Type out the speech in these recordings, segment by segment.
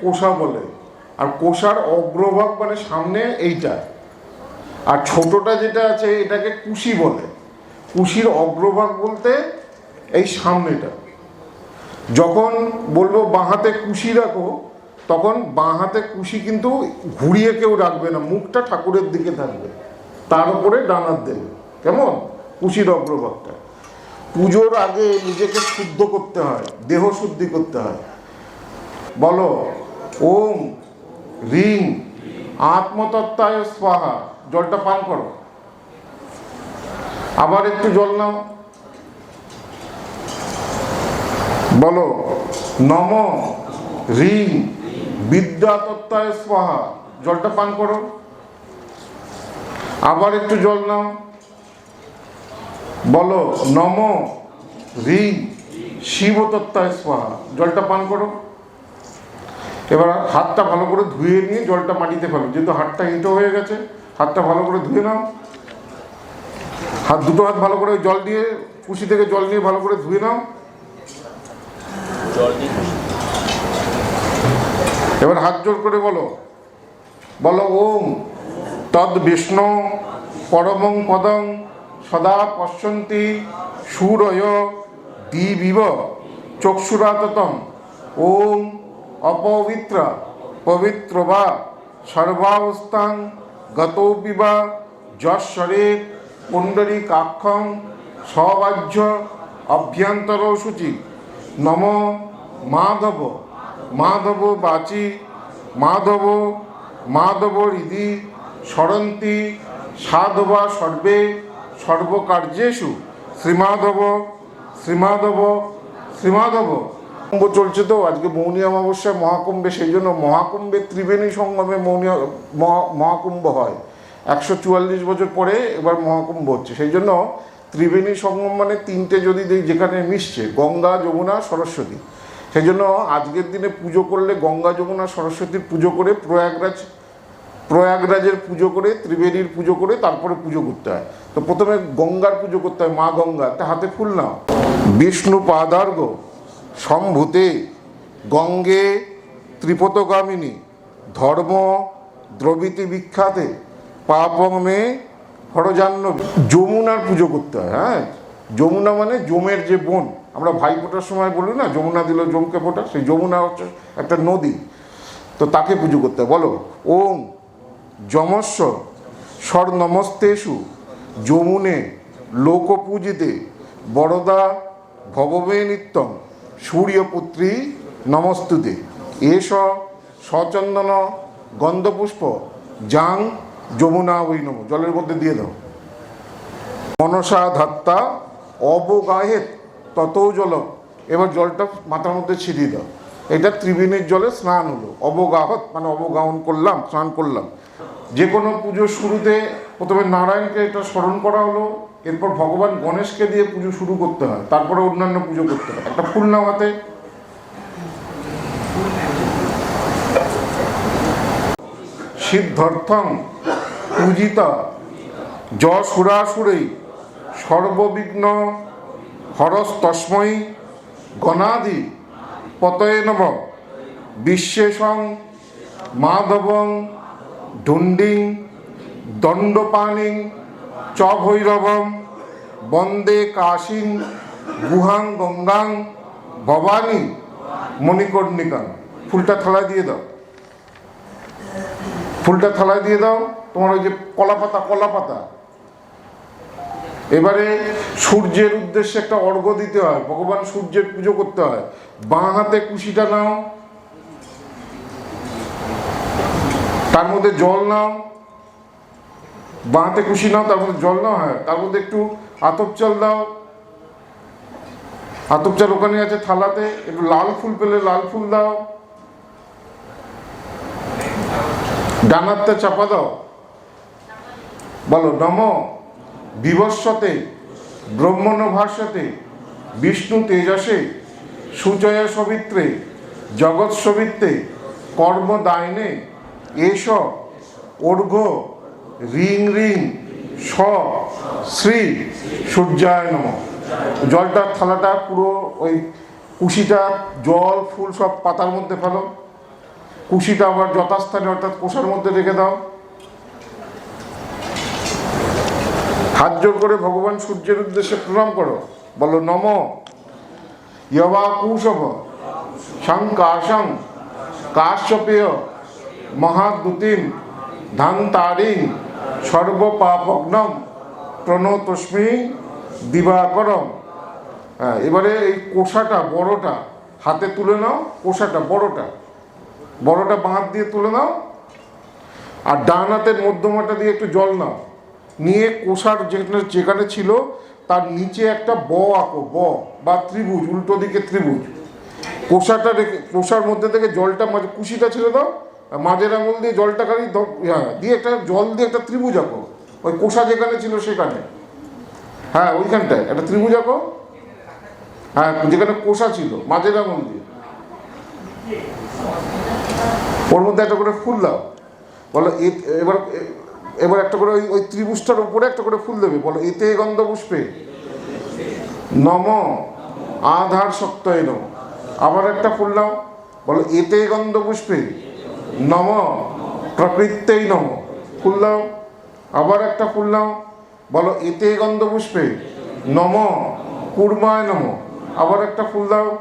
কোষা বলে। আর কোষার অগ্রভাগ মানে সামনে এইটা। আর ছোটটা যেটা আছে, এটাকে কুশি বলে। কুশির অগ্রভাগ বলতে এই সামনেটা। যখন বলব বাঁ হাতে কুশি রাখো, তখন বাঁ হাতে কুশি কিন্তু ঘুরিয়ে কেউ রাখবে না, মুখটা ঠাকুরের দিকে থাকবে, তার উপরে ডানার দেবে কেমন? কুশির অগ্রভাগটা। পুজোর আগে নিজেকে শুদ্ধ করতে হয়, দেহ শুদ্ধি করতে হয়। বলো ওম, রিং, আত্মতত্ত্বায় স্বাহা। জলটা পান করো। আবার একটু জল নাও। বলো, নম, রিং বিদ্যা তত্ত্বায় স্বাহা। জলটা পান করো। আবার একটু জল নাও। বলো, নম, রিং শিব তত্ত্বায় স্বাহা। জলটা পান করো। এবার হাতটা ভালো করে ধুয়ে নিয়ে জলটা মাটিতে ফেলো। যেহেতু হাতটা ইঁটো হয়ে গেছে হাতটা ভালো করে ধুয়ে নাও। হাত দুটো হাত ভালো করে জল দিয়ে কুশি থেকে জল নিয়ে ভালো করে ধুয়ে নাও। এবার হাত জোর করে বলো। বলো ওম তদ বিষ্ণু পরমং পদং সদা পশ্যন্তি সুরয় দিবিব চক্ষুরাততম। ওম অপবিত্র, পবিত্র বা সর্বাবস্থাং গতৌপি বা যশ্বরে পুণ্ডরীকাক্ষং সবাহ্য অভ্যন্তর সূচি নম মাধব মাধব বাচি, মাধব মাধব হৃদি সরন্তি সাধবা সর্বে, সর্বকার্যেষু। শ্রীমাধব শ্রীমাধব শ্রীমাধব। কুম্ভ চলছে তো, আজকে মৌনী অমাবস্যা, মহাকুম্ভে সেই জন্য মহাকুম্ভে ত্রিবেণী সঙ্গমে মৌনী মহা- মহাকুম্ভ হয়। একশো চুয়াল্লিশ বছর পরে এবার মহাকুম্ভ হচ্ছে। সেই জন্য ত্রিবেণী সঙ্গম মানে তিনটে যদি যেখানে মিশছে, গঙ্গা, যমুনা, সরস্বতী। সেই জন্য আজকের দিনে পুজো করলে গঙ্গা, যমুনা, সরস্বতীর পুজো করে প্রয়াগরাজ, প্রয়াগরাজের পুজো করে, ত্রিবেণীর পুজো করে তারপরে পুজো করতে হয়। তো প্রথমে গঙ্গার পুজো করতে হয়, মা গঙ্গা। তা হাতে ফুল নাও। বিষ্ণু পাদার্ঘ সম্ভূতে গঙ্গে ত্রিপতগামিনী ধর্ম দ্রবিতি বিখ্যাতে পাপং মে যমুনার পুজো করতে হয় হ্যাঁ? যমুনা মানে জমের যে বোন। আমরা ভাই ফোটার সময় বলি না, যমুনা দিল জমকে ফোটা, সেই যমুনা হচ্ছে একটা নদী। তো তাকে পুজো করতে হয়। বলো ওম যমস্ব স্বর নমস্তেষু যমুনে লোকপূজিতে বরদা ভগবে নিত্যম। সূর্যপুত্রী নমস্তুতে। এস সচন্দন গন্ধপুষ্প জাং যমুনা ওই নম জলের মধ্যে দিয়ে দাও। মনসা ধাত্তা অবগাহেত ততও জল। এবার জলটা মাথার মধ্যে ছিটিয়ে দাও। এটা ত্রিবেণীর জলে স্নান হলো। অবগাহত মানে অবগাহন করলাম, স্নান করলাম। যে কোনো পুজোর শুরুতে প্রথমে নারায়ণকে এটা স্মরণ করা হলো। এরপর ভগবান গণেশকে দিয়ে পুজো শুরু করতে হয়, তারপরে অন্যান্য পুজো করতে হয়। একটা ফুল নাও হাতে সিদ্ধার্থং পূজিতা, যশুরাসুরেই সর্ববিঘ্ন হরস্তস্মৈ গণাদি পতয়ে নব বিশ্বেশং মাধবং ঢুণ্ডিং দণ্ডপাণিং চ ভৈরবম বন্দে কাশিং গুহাং গঙ্গাং ভবানী মণিকর্ণিকাং। ফুলটা থালায় দিয়ে দাও। ফুলটা থালায় দিয়ে দাও। তোমার ওই যে কলা পাতা কলা পাতা এবারে সূর্যের উদ্দেশ্যে একটা অর্ঘ্য দিতে হয়। ভগবান সূর্যের পুজো করতে হয়। বাঁ হাতে কুশিটা নাও। তার মধ্যে জল নাও। বাঁ খুশি নাও, তার মধ্যে জল নাও হ্যাঁ তার মধ্যে একটু আতপ চাল দাও। আতপ চাল ওখানে আছে থালাতে, একটু লাল ফুল পেলে লাল ফুল দাও। ডানারটা চাপা দাও। বলো, নম। বিবস্বতে ব্রহ্মণ ভাষ্যতে বিষ্ণু তেজসে, সুজয় সবিত্রে, জগৎ সবিত্রে, কর্মদায়নে এস অর্ঘ্য রিং রিং, স, শ্রী, সূর্যায় নম। জলটার থালাটা পুরো ওই কুশিটা, জল, ফুল সব পাতার মধ্যে ফেলো। কুশিটা আবার যথাস্থানে অর্থাৎ কোষার মধ্যে রেখে দাও। হাত জোর করে ভগবান সূর্যের উদ্দেশ্যে প্রণাম করো। বলো, নম। ইয়বা কুশভ, শং কাশং, কাশ্যপেয় মহাদুতিম ধান তারিং সর্বপাপগ্নম প্রণতস্মি দিবাকরম। হ্যাঁ এবারে এই কোষাটা, বড়টা, হাতে তুলে নাও, কোষাটা, বড়টা। বড়টা বাঁধ দিয়ে তুলে নাও, আর ডান হাতের মধ্যমাটা দিয়ে একটু জল নাও। নিয়ে কোষার যেখানে যেখানে ছিল, তার নিচে একটা ব আঁকো, ব, বা ত্রিভুজ, উল্টো দিকে ত্রিভুজ। কোষাটা রেখে কোষার মধ্যে থেকে জলটা মাঝে কুশিটা ছেড়ে দাও মাঝের আঙুল দিয়ে জলটা খালি হ্যাঁ দিয়ে একটা জল দিয়ে একটা ত্রিভুজ আঁকো। ওই কোষা যেখানে ছিল সেখানে। হ্যাঁ ওইখানটায় একটা ত্রিভুজ আঁকো। হ্যাঁ যেখানে কোষা ছিল, মাঝের আঙুল দিয়ে। ওর মধ্যে একটা করে ফুল দাও। বলো এবার এবার একটা করে ওই ত্রিভুজটার উপরে একটা করে ফুল দেবে। বলো, এতে গন্ধ পুষ্পে। নম আধার শক্ত এনো আবার একটা ফুল নাও বলো, এতে গন্ধ পুষ্পে। নম। প্রকৃতেই নম। ফুল আবার একটা ফুল নাও বলো, এতে গন্ধ পুষ্পে? নম। কুর্মায় নম। আবার একটা ফুল দাও।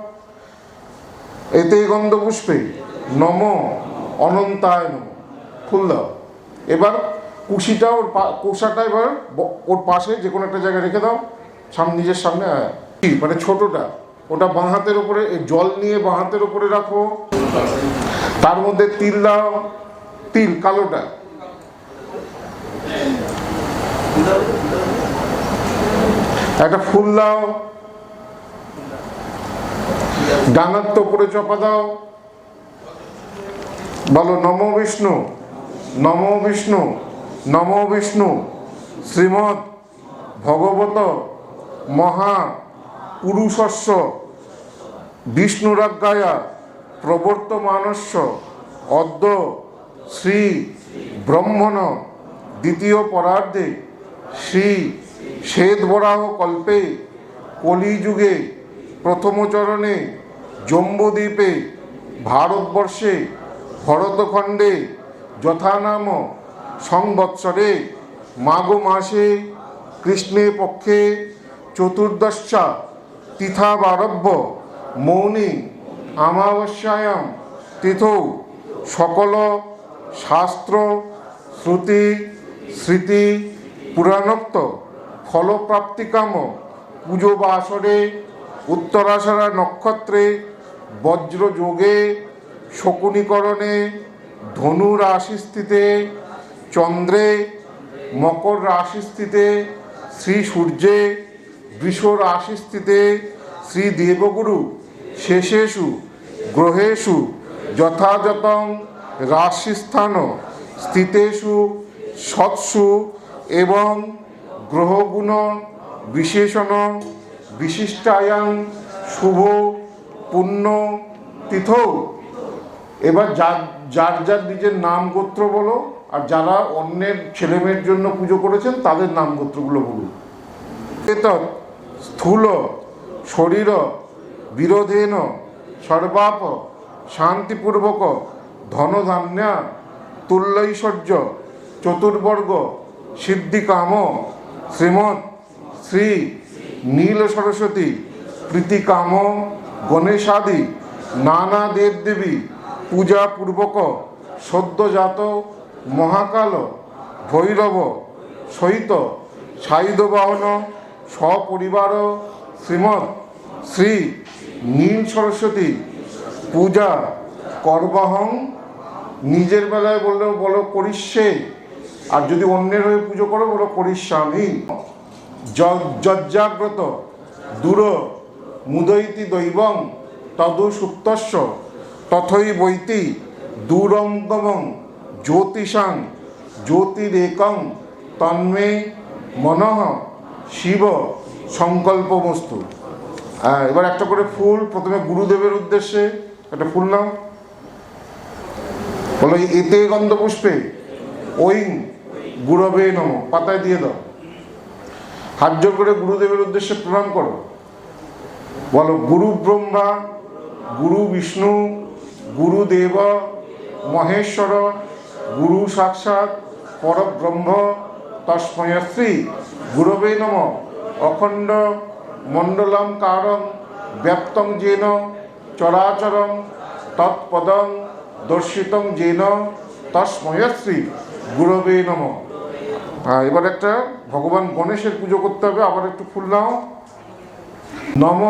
এতে গন্ধ পুষ্পে? নম। অনন্তায় নম। ফুল দাও। এবার কুশিটা ওর পা কোষাটা এবার ওর পাশে যে কোনো একটা জায়গায় রেখে দাও। সামনে নিজের সামনে হ্যাঁ। মানে ছোটটা। ওটা বাঁ হাতের এই জল নিয়ে বাঁ হাতের উপরে রাখো। তার মধ্যে তিল দাও। তিল, কালোটা। একটা ফুল দাও। ডানার তো উপরে চপা দাও। বলো, নম বিষ্ণু। নম বিষ্ণু। নম বিষ্ণু। শ্রীমৎ ভগবত মহা পুরুষস্য বিষ্ণুরাজ্ঞায়া। প্রবর্তমানস্য অদ্য শ্রী ব্রহ্মণ দ্বিতীয় পরার্ধে শ্রী শ্বেতবরাহ কল্পে কলিযুগে প্রথমচরণে জম্বুদ্বীপে ভারতবর্ষে ভরতখণ্ডে যথানাম সংবৎসরে মাঘ মাসে কৃষ্ণে পক্ষে চতুর্দশা তিথাবারভ্য মৌনী আমাবস্যায়াম তিথৌ সকল শাস্ত্র, শ্রুতি, স্মৃতি, পুরাণোক্ত ফলপ্রাপ্তিকাম পুজো বা আসরে নক্ষত্রে, বজ্রযোগে, শকুনীকরণে ধনু রাশিস্থিতে চন্দ্রে মকর রাশিস্থিতে শ্রী সূর্যে বৃষ রাশিস্থিতে শ্রী দেবগুরু শেষেষু গ্রহেষু যথাযথং রাশিস্থান, স্থিতেষু সৎসু এবং গ্রহগুণ বিশেষণ বিশিষ্টায়াং শুভ পুণ্য তিথৌ। এবার যার যার যার নিজের নাম গোত্র বলো, আর যারা অন্যের ছেলেমেয়ের জন্য পুজো করেছেন, তাদের নাম গোত্রগুলো বলুন। এতৎ স্থূল, শরীর, বিরোধেন সর্বাপ শান্তিপূর্বক ধনধান্য তুল্যৈশ্বর্য চতুর্বর্গ সিদ্ধিকাম শ্রীমৎ শ্রী নীল সরস্বতী প্রীতিকাম গণেশাদি নানা দেবদেবী পূজা পূর্বক সদ্যজাত মহাকাল ভৈরব সহিত সাইদবাহন সপরিবার শ্রীমৎ শ্রী নীল সরস্বতী, পূজা করবাহং, নিজের বেলায় বললেও বলো করিষ্যে, আর যদি অন্যের হয়ে পুজো করো, বলো করিষ্যামি। য- যজ্জাগ্রত, দূর, মুদৈতি দৈবং, তদু সুপ্তস্য, তথৈ বৈতি দূরঙ্গমং জ্যোতিষাং, জ্যোতিরেকং, তন্মে মনঃ শিব, সংকল্পমস্তু। হ্যাঁ এবার একটা করে ফুল, প্রথমে গুরুদেবের উদ্দেশ্যে, একটা ফুল নাও। বলো এতে গন্ধ পুষ্পে ওই, গুরবে নম, পাতায় দিয়ে দাও। হাত জোর করে গুরুদেবের উদ্দেশ্যে প্রণাম করো। বলো, গুরু ব্রহ্মা, গুরু বিষ্ণু গুরুদেব মহেশ্বর, গুরু সাক্ষাৎ, পরব্রহ্ম, তস্ময়শ্রী, গুরবে নম, অখণ্ড মণ্ডলম কারণ ব্যপ্তং যেন চরাচরং তৎপদং দর্শিতং যেন তস্ময়শ্রী গুরবে নম। এবার একটা ভগবান গণেশের পুজো করতে হবে, আবার একটু ফুল নাও। নম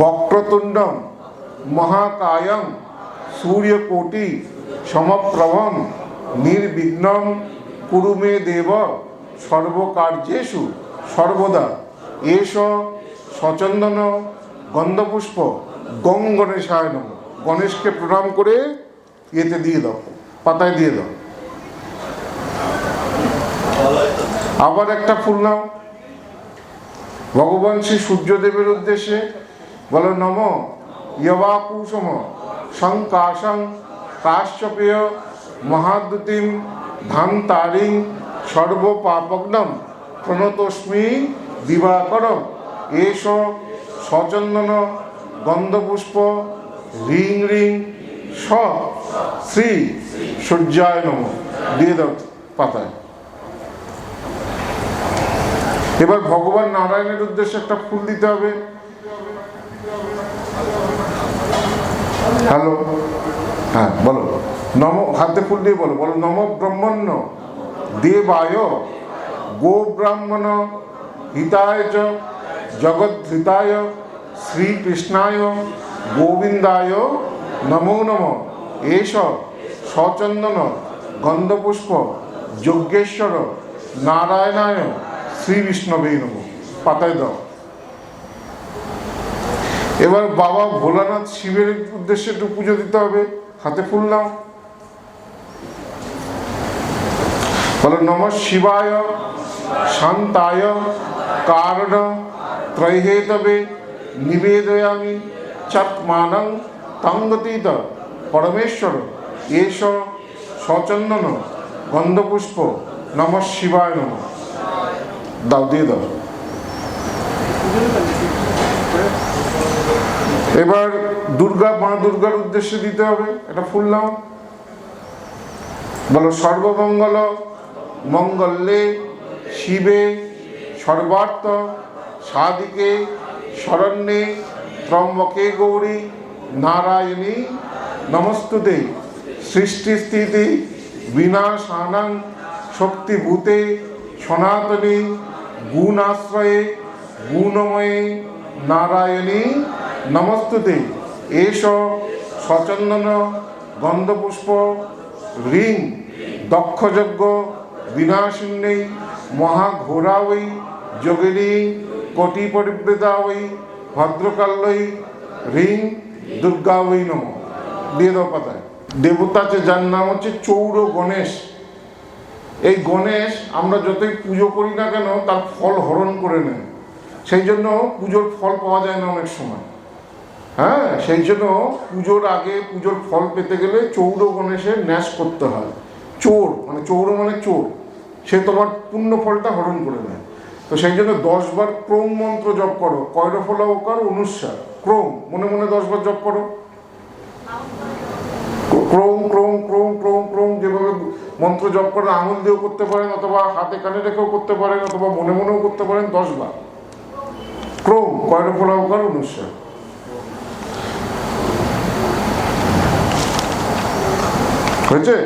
বক্রতুণ্ডম মহাকায়ং সূর্যকোটি সমপ্রভম নির্বিঘ্নম কুরু মে দেব সর্বকার্যেষু সর্বদা। এস সচন্দন গন্ধপুষ্প গং গণেশায় নম গণেশকে প্রণাম করে ইয়েতে দিয়ে দাও, পাতায় দিয়ে দাও। আবার একটা ফুল নাও। ভগবান শ্রী সূর্যদেবের উদ্দেশ্যে বলো, নম ইয়বাকুসম সংকাশং কাশ্যপেয় মহাদ্যুতিম ধান্তারিং সর্বপাপগ্নম প্রণতস্মি দিবাকর এস, সচন্দন, গন্ধপুষ্প, রিং রিং স শ্রী সূর্যায় নম। দিয়ে দাও পাতায়। এবার ভগবান নারায়ণের উদ্দেশ্যে একটা ফুল দিতে হবে। হ্যালো? হ্যাঁ বলো। নম, হাতে ফুল দিয়ে বলো। বলো, নম ব্রহ্মণ্য দেবায় গো ব্রাহ্মণ হিতায় চ জগদ্ধিতায় শ্রীকৃষ্ণায়, গোবিন্দায়, নমো নম। এস সচন্দন, গন্ধপুষ্প, যজ্ঞেশ্বর, নারায়ণায় শ্রী বিষ্ণবে নম। পাতায় দাও। এবার বাবা ভোলানাথ শিবের উদ্দেশ্যে একটু পুজো দিতে হবে। হাতে ফুল নাও। বলো, নম শিবায় শান্তায় কারণ ত্রৈহেতবে নিবেদয়ামি চাত্মানং তঙ্গতীত পরমেশ্বর এস সচন্দন গন্ধপুষ্প, নম শিবায় নম। দাও, দিয়ে দাও। এবার দুর্গা, মা দুর্গার উদ্দেশ্যে দিতে হবে, এটা ফুল নাও। বলো, সর্বমঙ্গল মঙ্গলে শিবে সর্বার্থ সাদিকে শরণ্যে ত্রম্বকে গৌরী নারায়ণী নমস্তুতে। সৃষ্টি স্থিতি বিনাশানাং শক্তিভূতে সনাতনী গুণাশ্রয়ে গুণময়ে নারায়ণী নমস্তুতে। এস সচন্দন গন্ধপুষ্প রিং দক্ষযজ্ঞ বিনাশিন্যৈ মহাঘোরাওই যোগিনী কোটি পরিবৃতাওই ভদ্রকাল্যই রিং দুর্গাওই নম। দিয়ে দাও পাতায়। দেবতা আছে, যার নাম হচ্ছে চৌর গণেশ। এই গণেশ আমরা যতই পুজো করি না কেন, তার ফল হরণ করে নেয়। সেই জন্য পুজোর ফল পাওয়া যায় না অনেক সময়। হ্যাঁ সেই জন্য পুজোর আগে পুজোর ফল পেতে গেলে চৌর গণেশের ন্যাস করতে হয়। চোর মানে চৌর মানে চোর। সে তোমার পুণ্য ফলটা হরণ করে নেয় তো সেই জন্য দশবার ক্রোম মন্ত্র জপ করো। কয়রফলা ওকার অনুস্বার ক্রোম, মনে মনে দশবার জপ করো। ক্রোম ক্রোম ক্রোম ক্রোম ক্রোম, যেভাবে মন্ত্র জপ করে আঙুল দিয়েও করতে পারেন, অথবা হাতে কানে রেখেও করতে পারেন, অথবা মনে মনেও করতে পারেন দশবার ক্রোম কয়রফলা ওকার অনুস্বার হয়েছে?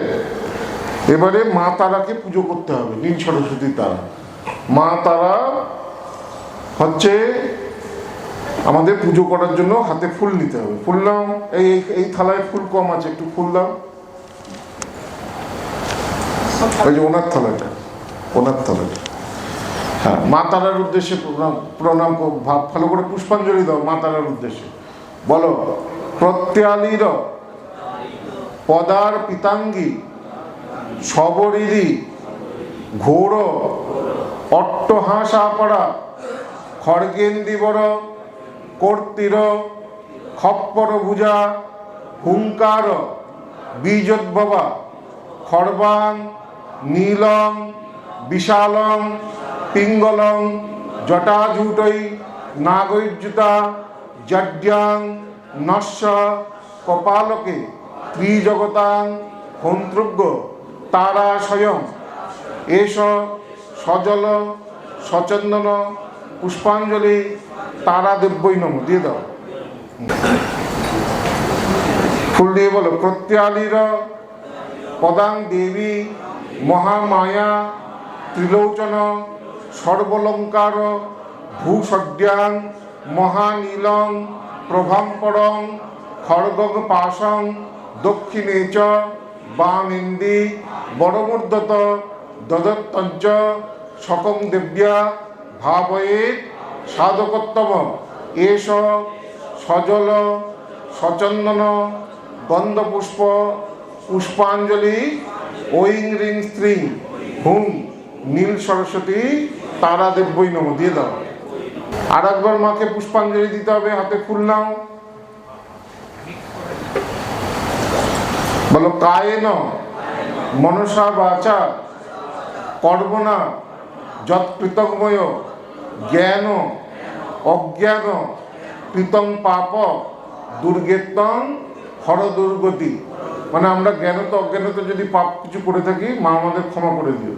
এবারে মা তারাকে পুজো করতে হবে, নীল সরস্বতী তারা। মা তারা হচ্ছে আমাদের পুজো করার জন্য হাতে ফুল নিতে হবে। ফুল এই, এই- থালায় ফুল কম আছে, একটু ফুল দাও। ওই যে ওনার থালাটা ওনার থালাটা। হ্যাঁ মা তারার উদ্দেশ্যে প্রণাম প্রণাম ভালো করে পুষ্পাঞ্জলি দাও মা তারার উদ্দেশ্যে। বলো, প্রত্যালির পদার পিতাঙ্গী সবরিরি ঘোর অট্টহাসাপড়া, খড়গেন্দিবর, কর্তির খপ্পর ভুজা হুঙ্কার, বীজোদ্ভবা, খড়বাং, নীলং, বিশালং, পিঙ্গলং জটাজুটৈ নাগৈর্যুতা জড্যাং, নস্য, কপালকে, ত্রিজগতাং, হন্ত্রজ্ঞ। তারা স্বয়ং। এস সজল সচন্দন পুষ্পাঞ্জলি তারা দেব্যই নম, দিয়ে দাও। ফুল দিয়ে বলো, প্রত্যালীর পদাং দেবী মহামায়া ত্রিলোচন সর্বলঙ্কার ভূষড্যাং মহানীলং প্রভাম্পরং খড়গ পাশং দক্ষিণে বামেন্দি বড়মূর্ধত দদত্তঞ্চ সকম দেব্যা ভাবয়েত সাধকোত্তম। এষ সজল সচন্দন গন্ধপুষ্প পুষ্পাঞ্জলি ওইং রিং স্ত্রী হুম নীল সরস্বতী তারা দেব্যই নম, দিয়ে দাও। আর একবার মাকে পুষ্পাঞ্জলি দিতে হবে, হাতে ফুল নাও। বলো, কায়েন, মনসা বাচা, কর্মণা, যৎ কৃতজ্ঞময় জ্ঞান, অজ্ঞান কৃতং পাপ দুর্গেতং হর দুর্গতি মানে আমরা জ্ঞানত অজ্ঞানত যদি পাপ কিছু করে থাকি, মা আমাদের ক্ষমা করে দিও।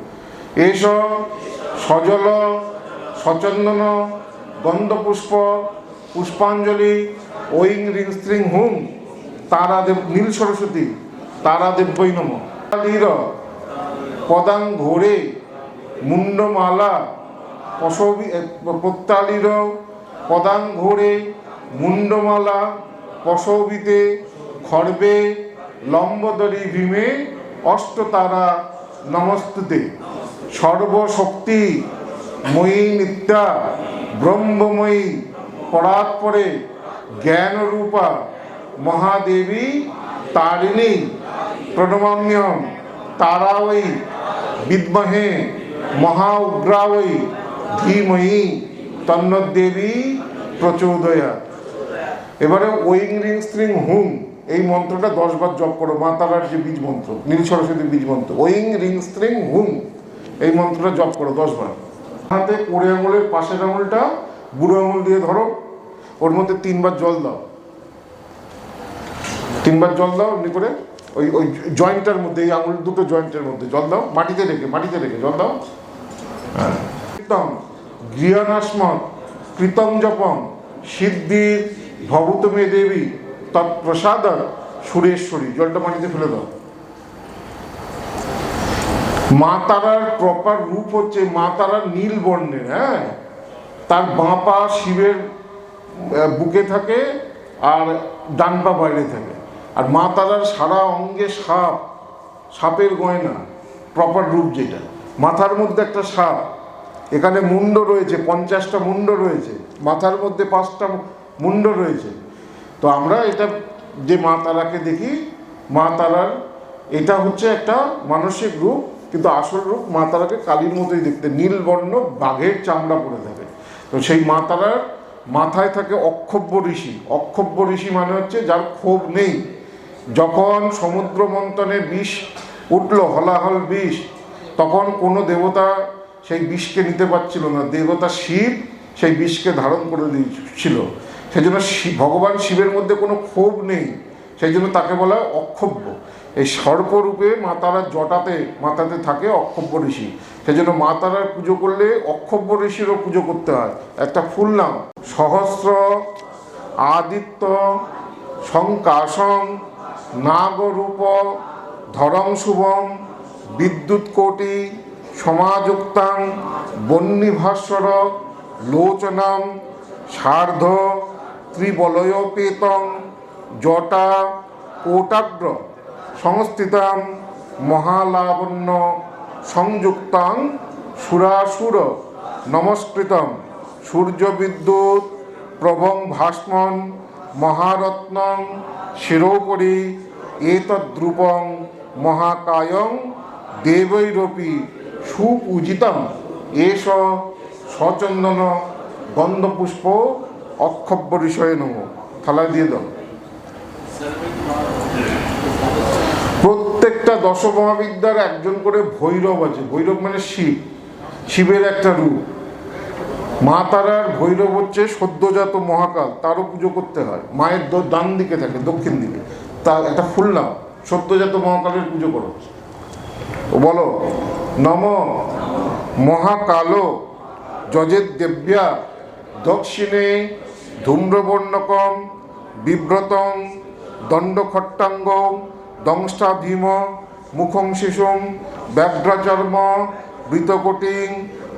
এস, সজল, সচন্দন, গন্ধপুষ্প, পুষ্পাঞ্জলি, ঐং রিং স্ত্রিং হুম তারা দেব নীল সরস্বতী। তারা দেব্যই নম পদাং ঘোরে মুন্ডমালা পশবি প্রত্যালীর পদাং ঘোরে মুন্ডমালা পশবিতে খর্বে লম্বদরি ভীমে অষ্টতারা নমস্তুতে। সর্বশক্তি ময়ী নিত্যা ব্রহ্মময়ী পরাৎপরে জ্ঞানরূপা মহাদেবী তারিণী প্রণমাম্যম তারাওই বিদ্মহে মহা উগ্রাওই ধীময়ী তন্নদেবী প্রচোদয়া। এবারে ওইং রিং স্ত্রিং হুম এই মন্ত্রটা দশবার জপ করো মা তারার যে বীজ মন্ত্র, নীল সরস্বতী বীজ মন্ত্র ওইং রিং স্ত্রিং হুম এই মন্ত্রটা জপ করো দশবার হাতে কোড়ে আঙুলের পাশের আঙুলটা বুড়ো আঙুল দিয়ে ধরো, ওর মধ্যে তিনবার জল দাও। তিনবার জল দাও, এমনি করে ওই ওই জয়েন্টের মধ্যে এই আঙুল দুটো জয়েন্টের মধ্যে। জল দাও মাটিতে রেখে মাটিতে রেখে জল দাও। কীর্তন গৃহনাসমত কৃতং জপম সিদ্ধির ভবতমে দেবী তৎপ্রসাদ সুরেশ্বরী। জলটা মাটিতে ফেলে দাও। মা তারার প্রপার রূপ হচ্ছে মা তারার নীল বর্ণের হ্যাঁ? তার বাঁ পা শিবের বুকে থাকে আর ডান পা বাইরে থাকে। আর মা তারার সারা অঙ্গে সাপ, সাপের গয়না প্রপার রূপ যেটা। মাথার মধ্যে একটা সাপ, এখানে মুন্ড রয়েছে, পঞ্চাশটা মুন্ড রয়েছে, মাথার মধ্যে পাঁচটা মুন্ড রয়েছে। তো আমরা এটা যে মা তারাকে দেখি, মা তারার এটা হচ্ছে একটা মানসিক রূপ, কিন্তু আসল রূপ মা তারাকে কালীর মতোই দেখতে, নীল বর্ণ, বাঘের চামড়া পরে থাকে। তো সেই মা তারার মাথায় থাকে অক্ষব্য ঋষি। অক্ষব্য ঋষি মানে হচ্ছে যার ক্ষোভ নেই। যখন সমুদ্র মন্থনে বিষ উঠল, হলাহল বিষ, তখন কোনো দেবতা সেই বিষকে নিতে পারছিল না। দেবতা শিব সেই বিষকে ধারণ করে দিয়েছিল। সেই জন্য ভগবান শিবের মধ্যে কোনো ক্ষোভ নেই। সেই জন্য তাকে বলা হয় অক্ষব্য। এই সর্পরূপে মাতারার জটাতে, মাতাতে থাকে অক্ষব্য ঋষি। সেই জন্য মাতারার পুজো করলে অক্ষব্য ঋষিরও পুজো করতে হয়। একটা ফুল নাম, সহস্র আদিত্য সংকাশং নাগরূপ, ধরং শুভম বিদ্যুৎ কোটি, সমাযুক্তাং বন্যীভাস্বর লোচনাম সার্ধ, ত্রিবলয়োপেতং, জটা, কোটাগ্র সংস্থিতাম মহালাবণ্য, সংযুক্তাং, সুরাসুর, নমস্কৃতম সূর্য বিদ্যুৎ প্রভং ভাস্মন মহারত্নং শিরোপরি এতদ্রূপং মহাকায়ং দেবৈরপি সুপূজিতম। এষ সচন্দন গন্ধপুষ্প অক্ষব্য বিষয়ে নম। থালা দিয়ে দাও। প্রত্যেকটা দশ মহাবিদ্যার একজন করে ভৈরব আছে। ভৈরব মানে শিব। শিবের একটা রূপ। মা তারার ভৈরব হচ্ছে সদ্যজাত মহাকাল, তারও পুজো করতে হয়। মায়ের ডান দিকে থাকে, দক্ষিণ দিকে। তার একটা ফুল নাম, সদ্যজাত মহাকালের পুজো করো বলো, নম মহাকালো যজের দেব্যা দক্ষিণে ধূম্রবর্ণকম বিব্রতং দণ্ডখট্টাঙ্গ দংষ্টা ভীম মুখং শিশুম ব্যাঘ্রচর্ম বৃতকটিং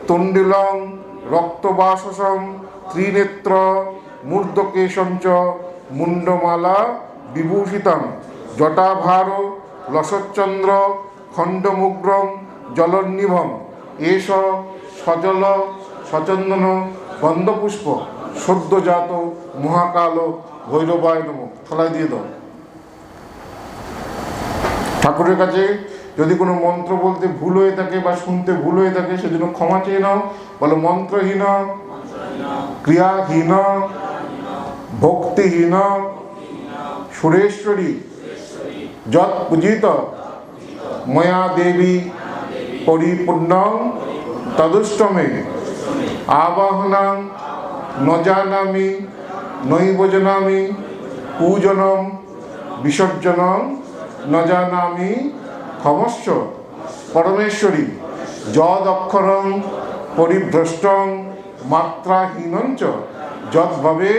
তণ্ডিলং রক্তবাসসম, ত্রিনেত্র মূর্ধকেশম চ মুন্ডমালা বিভূষিতম, জটাভার, লসচ্চন্দ্র, খণ্ডমুগ্রম জলনিভম এষ সজল, সচন্দন গন্ধপুষ্প সদ্যজাত, মহাকাল, ভৈরবায় নম। থলায় দিয়ে দাও। ঠাকুরের কাছে যদি কোনো মন্ত্র বলতে ভুল হয়ে থাকে বা শুনতে ভুল হয়ে থাকে, সেজন্য ক্ষমা চেয়ে নাও। বলো, মন্ত্রহীন, ক্রিয়াহীন, ভক্তিহীন, সুরেশ্বরী, যৎ পূজিত, ময়া দেবী, পরিপূর্ণ, তদুষ্টমে, আবাহনাং, ন জানামি, নৈব জানামি, পূজনম, বিসর্জনম, ন জানামি ক্ষমস্য পরমেশ্বরী। যদ অক্ষরং পরিভ্রষ্টং মাত্রাহীনঞ্চ যদ্ভাবে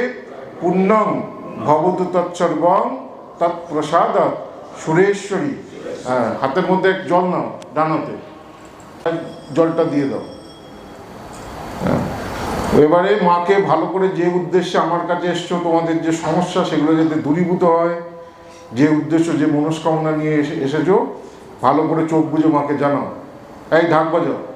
পুণ্যং ভবতু তৎসর্বং তৎপ্রসাদত সুরেশ্বরী। হ্যাঁ হাতের মধ্যে এক জল নাও, ডানাতে। জলটা দিয়ে দাও। হ্যাঁ। এবারে মাকে ভালো করে যে উদ্দেশ্যে আমার কাছে এসছো, তোমাদের যে সমস্যা, সেগুলো যাতে দূরীভূত হয়, যে উদ্দেশ্য, যে মনস্কামনা নিয়ে এসে এসেছ ভালো করে চোখ বুঝে মাকে জানাও। এই ঢাক বাজাও।